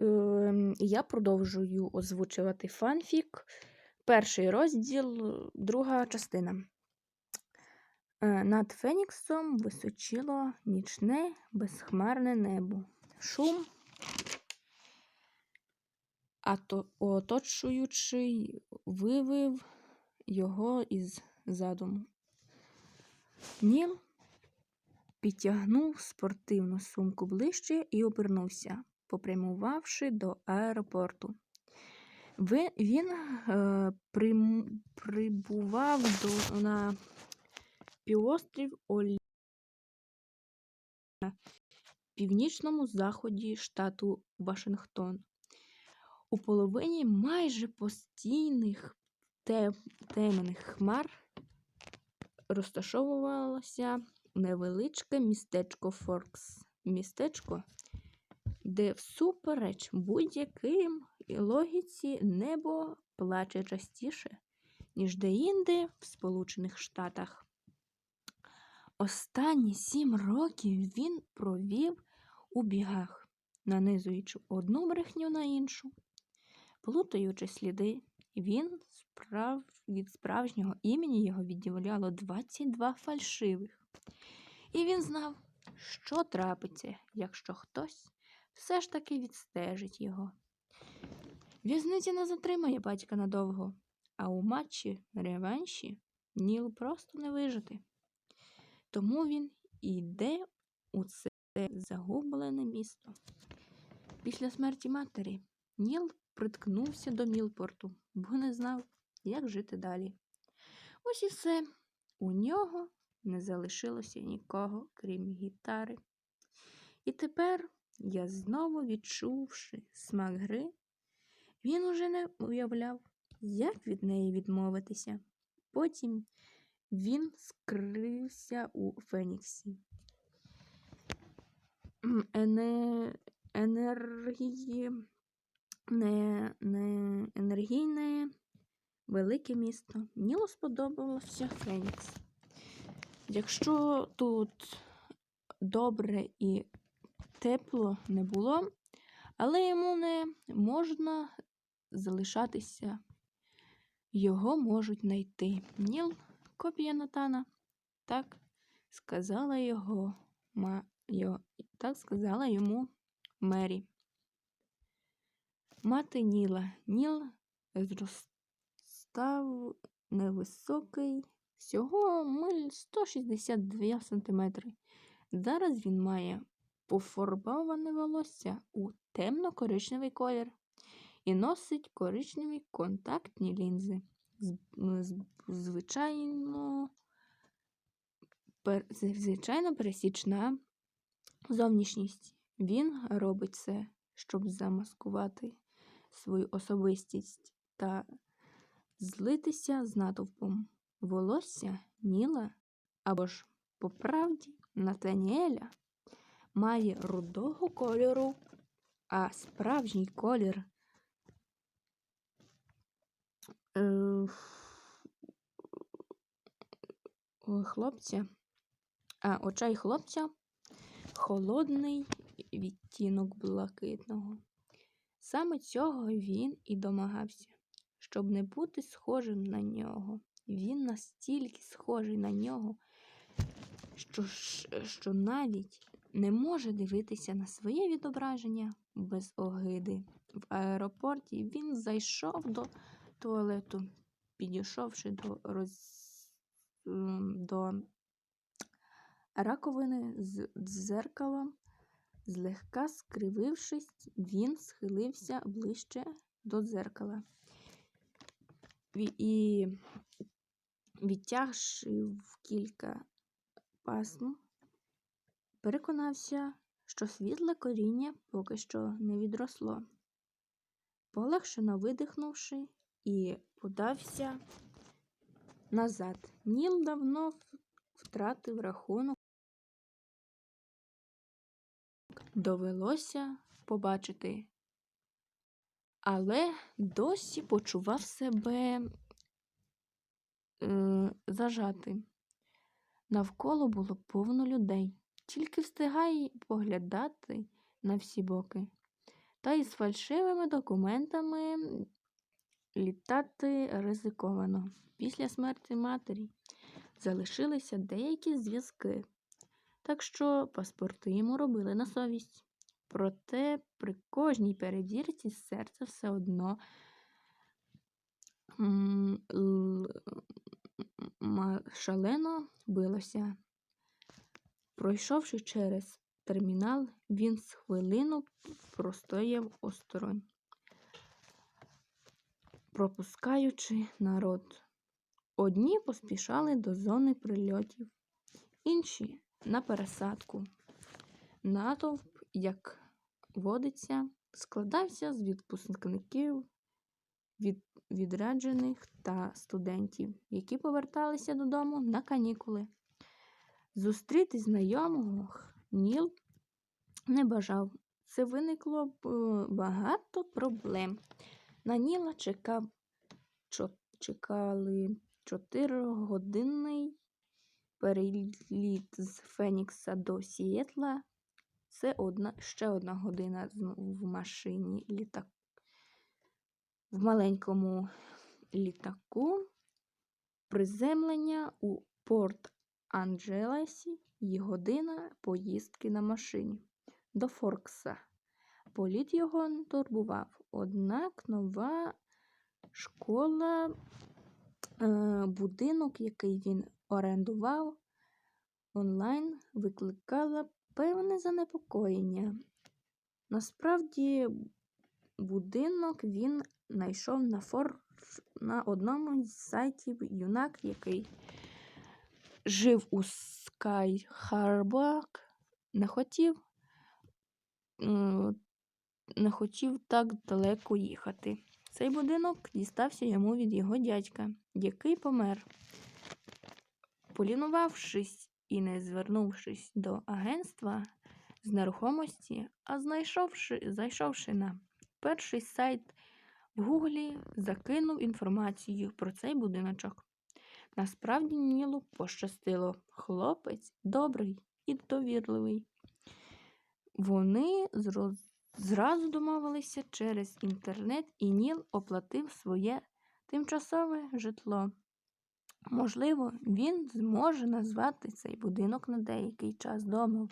Ем, Я продовжую озвучувати фанфік. Перший розділ, друга частина. Е, Над Феніксом височило нічне безхмарне небо. Шум, а то оточуючий вивив його із задуму. Ніл підтягнув спортивну сумку ближче і обернувся, попрямувавши до аеропорту. Він е, прим- прибував до, на півострів Олі на північному заході штату Вашингтон. У половині майже постійних те- темних хмар розташовувалося невеличке містечко Форкс. Містечко, де всупереч будь-яким логіці небо плаче частіше, ніж деінде в Сполучених Штатах. Останні сім років він провів у бігах, нанизуючи одну брехню на іншу, плутаючи сліди. Він справ... від справжнього імені його відділяло 22 фальшивих. І він знав, що трапиться, якщо хтось все ж таки відстежить його. В'язниця не затримає батька надовго, а у матчі реванші Ніл просто не вижити. Тому він йде у це загублене місто. Після смерті матері Ніл приткнувся до Мілпорту, бо не знав, як жити далі. Ось і все. У нього не залишилося нікого, крім гітари. І тепер я знову відчувши смак гри, він уже не уявляв, як від неї відмовитися. Потім він скрився у Феніксі. Ене... Енергії... Не... Не... Енергійне велике місто. Нілу сподобався Фенікс. Якщо тут добре і тепло не було, але йому не можна залишатися. Його можуть знайти. Ніл копія Натана. Так сказала його, ма, його, так сказала йому Мері. Мати Ніла. Ніл зростав невисокий, всього миль 162 сантиметри. Зараз він має пофарбоване волосся у темно-коричневий колір і носить коричневі контактні лінзи. Звичайно, звичайно пересічна зовнішність. Він робить це, щоб замаскувати свою особистість та злитися з натовпом. Волосся Ніла або ж по правді Натаніеля має рудого кольору, а справжній колір е, хлопця, а очей хлопця холодний відтінок блакитного. Саме цього він і домагався, щоб не бути схожим на нього. Він настільки схожий на нього, що, що навіть не може дивитися на своє відображення без огиди. В аеропорті він зайшов до туалету, підійшовши до, роз... до раковини з дзеркалом, злегка скривившись, він схилився ближче до дзеркала. І відтягши в кілька пасм, переконався, що світле коріння поки що не відросло. Полегшено видихнувши і подався назад. Ніл давно втратив рахунок. Довелося побачити, але досі почував себе е, зажатим. Навколо було повно людей, тільки встигай поглядати на всі боки. Та із фальшивими документами літати ризиковано. Після смерті матері залишилися деякі зв'язки, так що паспорти йому робили на совість. Проте при кожній перевірці серце все одно шалено билося. Пройшовши через термінал, він з хвилину простояв осторонь, пропускаючи народ. Одні поспішали до зони прильотів, інші на пересадку. Натовп, як водиться, складався з відпускників, від, відряджених та студентів, які поверталися додому на канікули. Зустріти знайомого Ніл не бажав. Це виникло б е, багато проблем. На Ніла чекав, чекали чотиригодинний переліт з Фенікса до Сієтла. Це одна, ще одна година в машині літак. В маленькому літаку приземлення у Порт Анджелесі і година поїздки на машині до Форкса. Політ його не турбував, однак нова школа, е, будинок, який він орендував онлайн, викликала певне занепокоєння. Насправді, будинок він знайшов на, фор... на одному з сайтів юнак, який жив у Скай Харбак, не хотів, не хотів так далеко їхати. Цей будинок дістався йому від його дядька, який помер. Полінувавшись і не звернувшись до агентства з нерухомості, а знайшовши, зайшовши на перший сайт в Гуглі, закинув інформацію про цей будиночок. Насправді Нілу пощастило. Хлопець добрий і довірливий. Вони зроз... зразу домовилися через інтернет, і Ніл оплатив своє тимчасове житло. Можливо, він зможе назвати цей будинок на деякий час домом.